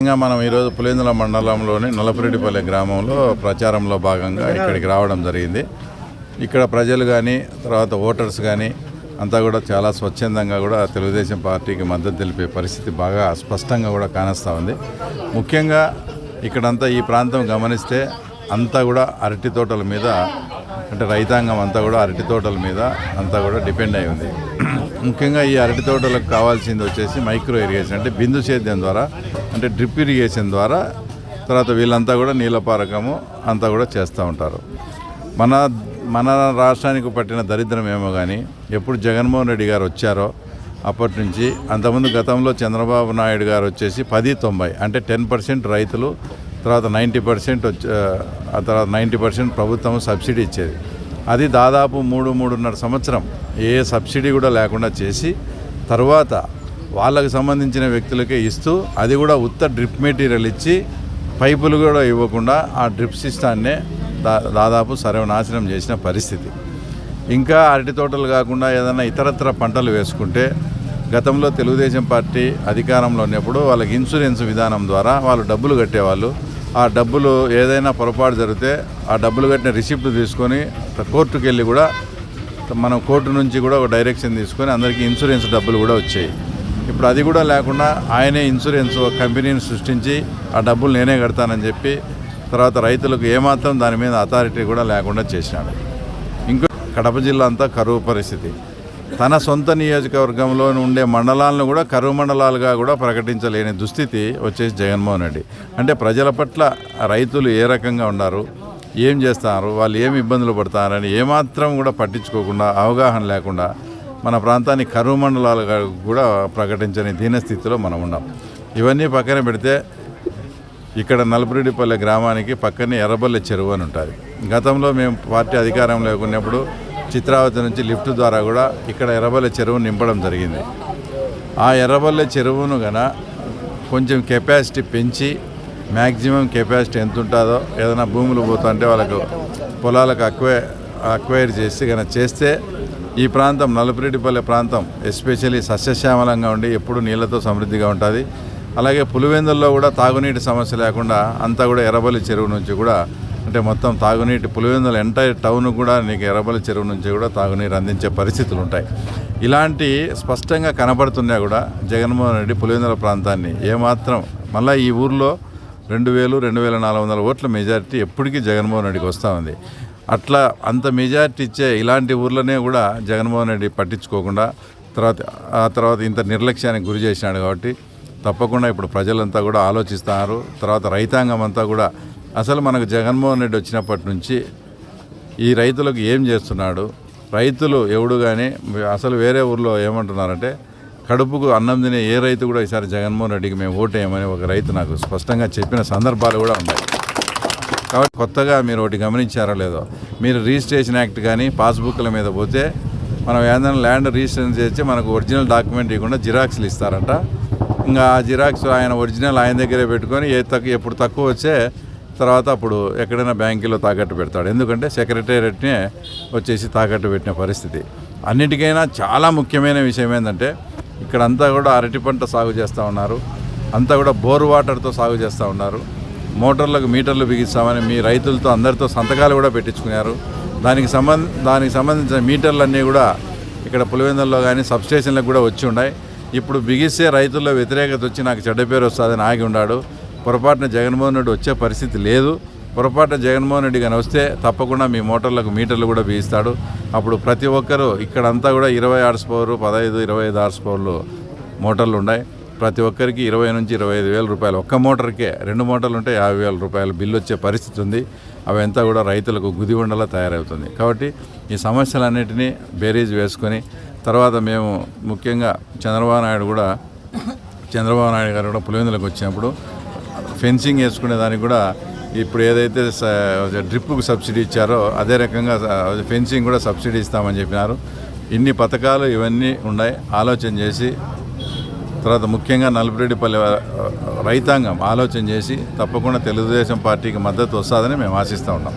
ముఖ్యంగా మనం ఈరోజు పులేందుల మండలంలోని నలపరెడ్డిపల్లె గ్రామంలో ప్రచారంలో భాగంగా ఇక్కడికి రావడం జరిగింది. ఇక్కడ ప్రజలు కానీ తర్వాత ఓటర్స్ కానీ అంతా కూడా చాలా స్వచ్ఛందంగా కూడా తెలుగుదేశం పార్టీకి మద్దతు తెలిపే పరిస్థితి బాగా స్పష్టంగా కూడా కానొస్తూ ఉంది. ముఖ్యంగా ఇక్కడంతా ఈ ప్రాంతం గమనిస్తే అంతా కూడా అరటి తోటల మీద అంటే రైతాంగం అంతా కూడా అరటి తోటల మీద అంతా కూడా డిపెండ్ అయి ఉంది. ముఖ్యంగా ఈ అరటి తోటలకు కావాల్సింది వచ్చేసి మైక్రో ఇరిగేషన్ అంటే బిందు సేద్యం ద్వారా అంటే డ్రిప్ ఇరిగేషన్ ద్వారా తర్వాత వీళ్ళంతా కూడా నీళ్ళపారకము అంతా కూడా చేస్తూ ఉంటారు. మన మన రాష్ట్రానికి పట్టిన దరిద్రం ఏమో కానీ ఎప్పుడు జగన్మోహన్ రెడ్డి గారు వచ్చారో అప్పటి నుంచి అంతకుముందు గతంలో చంద్రబాబు నాయుడు గారు వచ్చేసి పది తొంభై అంటే టెన్ పర్సెంట్ రైతులు తర్వాత నైంటీ పర్సెంట్ వచ్చే ఆ తర్వాత నైంటీ పర్సెంట్ ప్రభుత్వం సబ్సిడీ ఇచ్చేది. అది దాదాపు మూడు మూడున్నర సంవత్సరం ఏ సబ్సిడీ కూడా లేకుండా చేసి తర్వాత వాళ్ళకు సంబంధించిన వ్యక్తులకే ఇస్తూ అది కూడా ఉత్త డ్రిప్ మెటీరియల్ ఇచ్చి పైపులు కూడా ఇవ్వకుండా ఆ డ్రిప్ సిస్టాన్నే దా దాదాపు సర్వనాశనం చేసిన పరిస్థితి. ఇంకా అరటి తోటలు కాకుండా ఏదైనా ఇతరత్ర పంటలు వేసుకుంటే గతంలో తెలుగుదేశం పార్టీ అధికారంలో ఉన్నప్పుడు వాళ్ళకి ఇన్సూరెన్స్ విధానం ద్వారా వాళ్ళు డబ్బులు కట్టేవాళ్ళు. ఆ డబ్బులు ఏదైనా పొరపాటు జరిగితే ఆ డబ్బులు కట్టిన రిసిప్ట్ తీసుకొని కోర్టుకు వెళ్ళి కూడా మనం కోర్టు నుంచి కూడా ఒక డైరెక్షన్ తీసుకొని అందరికీ ఇన్సూరెన్స్ డబ్బులు కూడా వచ్చాయి. ఇప్పుడు అది కూడా లేకుండా ఆయనే ఇన్సూరెన్స్ ఒక కంపెనీని సృష్టించి ఆ డబ్బులు నేనే కడతానని చెప్పి తర్వాత రైతులకు ఏమాత్రం దాని మీద అథారిటీ కూడా లేకుండా చేసినాడు. ఇంకో కడప జిల్లా అంతా కరువు పరిస్థితి. తన సొంత నియోజకవర్గంలో ఉండే మండలాలను కూడా కరువు మండలాలుగా కూడా ప్రకటించలేని దుస్థితి వచ్చేసి జగన్మోహన్ రెడ్డి. అంటే ప్రజల పట్ల రైతులు ఏ రకంగా ఉన్నారు ఏం చేస్తారు వాళ్ళు ఏమి ఇబ్బందులు పడతారని ఏమాత్రం కూడా పట్టించుకోకుండా అవగాహన లేకుండా మన ప్రాంతాన్ని కరువు మండలాలుగా కూడా ప్రకటించని దీనస్థితిలో మనం ఉన్నాం. ఇవన్నీ పక్కన పెడితే ఇక్కడ నలుపురెడ్డిపల్లె గ్రామానికి పక్కనే ఎర్రబల్లె చెరువు అని ఉంటుంది. గతంలో మేము పార్టీ అధికారంలో ఉన్నప్పుడు చిత్రావతి నుంచి లిఫ్ట్ ద్వారా కూడా ఇక్కడ ఎర్రబల్లె చెరువు నింపడం జరిగింది. ఆ ఎర్రబల్లె చెరువును గన కొంచెం కెపాసిటీ పెంచి మ్యాక్సిమం కెపాసిటీ ఎంత ఉంటుందో ఏదైనా భూములు పోతుంటే వాళ్ళకు పొలాలకు అక్వై అక్వైర్ చేసి కనుక చేస్తే ఈ ప్రాంతం నలుపురెడ్డిపల్లె ప్రాంతం ఎస్పెషల్లీ సస్యశ్యామలంగా ఉండి ఎప్పుడు నీళ్ళతో సమృద్ధిగా ఉంటుంది. అలాగే పులివెందుల్లో కూడా తాగునీటి సమస్య లేకుండా అంతా కూడా ఎర్రబల్లి చెరువు నుంచి కూడా అంటే మొత్తం తాగునీటి పులివెందుల ఎంటైర్ టౌన్ కూడా నీకు ఎర్రబల్లి చెరువు నుంచి కూడా తాగునీరు అందించే పరిస్థితులు ఉంటాయి. ఇలాంటి స్పష్టంగా కనబడుతున్నా కూడా జగన్మోహన్ రెడ్డి పులివెందుల ప్రాంతాన్ని ఏమాత్రం మళ్ళీ ఈ ఊర్లో రెండు వేలు రెండు వేల నాలుగు వందల ఓట్ల మెజారిటీ ఎప్పటికీ జగన్మోహన్ రెడ్డికి వస్తూ ఉంది. అట్లా అంత మెజారిటీ ఇచ్చే ఇలాంటి ఊర్లోనే కూడా జగన్మోహన్ రెడ్డి పట్టించుకోకుండా తర్వాత ఆ తర్వాత ఇంత నిర్లక్ష్యానికి గురి చేసినాడు కాబట్టి తప్పకుండా ఇప్పుడు ప్రజలంతా కూడా ఆలోచిస్తున్నారు తర్వాత రైతాంగం అంతా కూడా అసలు మనకు జగన్మోహన్ రెడ్డి వచ్చినప్పటి నుంచి ఈ రైతులకు ఏం చేస్తున్నాడు? రైతులు ఎవడు కానీ అసలు వేరే ఊర్లో ఏమంటున్నారంటే కడుపుకు అన్నం తినే ఏ రైతు కూడా ఈసారి జగన్మోహన్ రెడ్డికి మేము ఓటేయమని ఒక రైతు నాకు స్పష్టంగా చెప్పిన సందర్భాలు కూడా ఉన్నాయి. కాబట్టి కొత్తగా మీరు ఒకటి గమనించారో లేదో మీరు రిజిస్ట్రేషన్ యాక్ట్ కానీ పాస్బుక్ల మీద పోతే మనం ఏదైనా ల్యాండ్ రిజిస్ట్రేషన్ చేస్తే మనకు ఒరిజినల్ డాక్యుమెంట్ ఇవ్వకుండా జిరాక్స్లు ఇస్తారంట. ఇంకా ఆ జిరాక్స్ ఆయన ఒరిజినల్ ఆయన దగ్గరే పెట్టుకొని ఏ తక్కువ ఎప్పుడు తక్కువ వచ్చే తర్వాత అప్పుడు ఎక్కడైనా బ్యాంకులో తాకట్టు పెడతాడు. ఎందుకంటే సెక్రటేరియట్నే వచ్చేసి తాకట్టు పెట్టిన పరిస్థితి. అన్నిటికైనా చాలా ముఖ్యమైన విషయం ఏంటంటే ఇక్కడంతా కూడా అరటి పంట సాగు చేస్తూ ఉన్నారు. అంతా కూడా బోర్ వాటర్తో సాగు చేస్తూ ఉన్నారు. మోటార్లకు మీటర్లు బిగిస్తామని మీ రైతులతో అందరితో సంతకాలు కూడా పెట్టించుకున్నారు. దానికి సంబంధ దానికి సంబంధించిన మీటర్లన్నీ కూడా ఇక్కడ పులివెందుల్లో కానీ సబ్స్టేషన్లకు కూడా వచ్చి ఉన్నాయి. ఇప్పుడు బిగిస్తే రైతుల్లో వ్యతిరేకత వచ్చి నాకు చెడ్డ పేరు వస్తుందని ఆగి ఉన్నాడు పొరపాటున జగన్మోహన్ రెడ్డి వచ్చే పరిస్థితి లేదు. పొరపాటున జగన్మోహన్ రెడ్డి కానీ వస్తే తప్పకుండా మీ మోటార్లకు మీటర్లు కూడా బిగిస్తాడు అప్పుడు ప్రతి ఒక్కరూ ఇక్కడంతా కూడా ఇరవై ఆర్స్ పవర్ పదహైదు ఇరవై ఐదు ఆర్స్ పవర్లు మోటార్లు ఉన్నాయి. ప్రతి ఒక్కరికి ఇరవై నుంచి ఇరవై ఐదు వేల రూపాయలు. ఒక్క మోటార్కే రెండు మోటార్లు ఉంటే యాభై వేల రూపాయలు బిల్లు వచ్చే పరిస్థితి ఉంది. అవంతా కూడా రైతులకు గుది ఉండలా తయారవుతుంది. కాబట్టి ఈ సమస్యలన్నిటినీ బేరీజ్ వేసుకొని తర్వాత మేము ముఖ్యంగా చంద్రబాబు నాయుడు కూడా చంద్రబాబు నాయుడు గారు కూడా పులివెందులకు వచ్చినప్పుడు ఫెన్సింగ్ వేసుకునే దానికి కూడా ఇప్పుడు ఏదైతే డ్రిప్కు సబ్సిడీ ఇచ్చారో అదే రకంగా ఫెన్సింగ్ కూడా సబ్సిడీ ఇస్తామని చెప్పినారు. ఇన్ని పథకాలు ఇవన్నీ ఉన్నాయి. ఆలోచన చేసి తర్వాత ముఖ్యంగా నలుపురెడ్డిపల్లి రైతాంగం ఆలోచన చేసి తప్పకుండా తెలుగుదేశం పార్టీకి మద్దతు వస్తుందని మేము ఆశిస్తూ ఉన్నాం.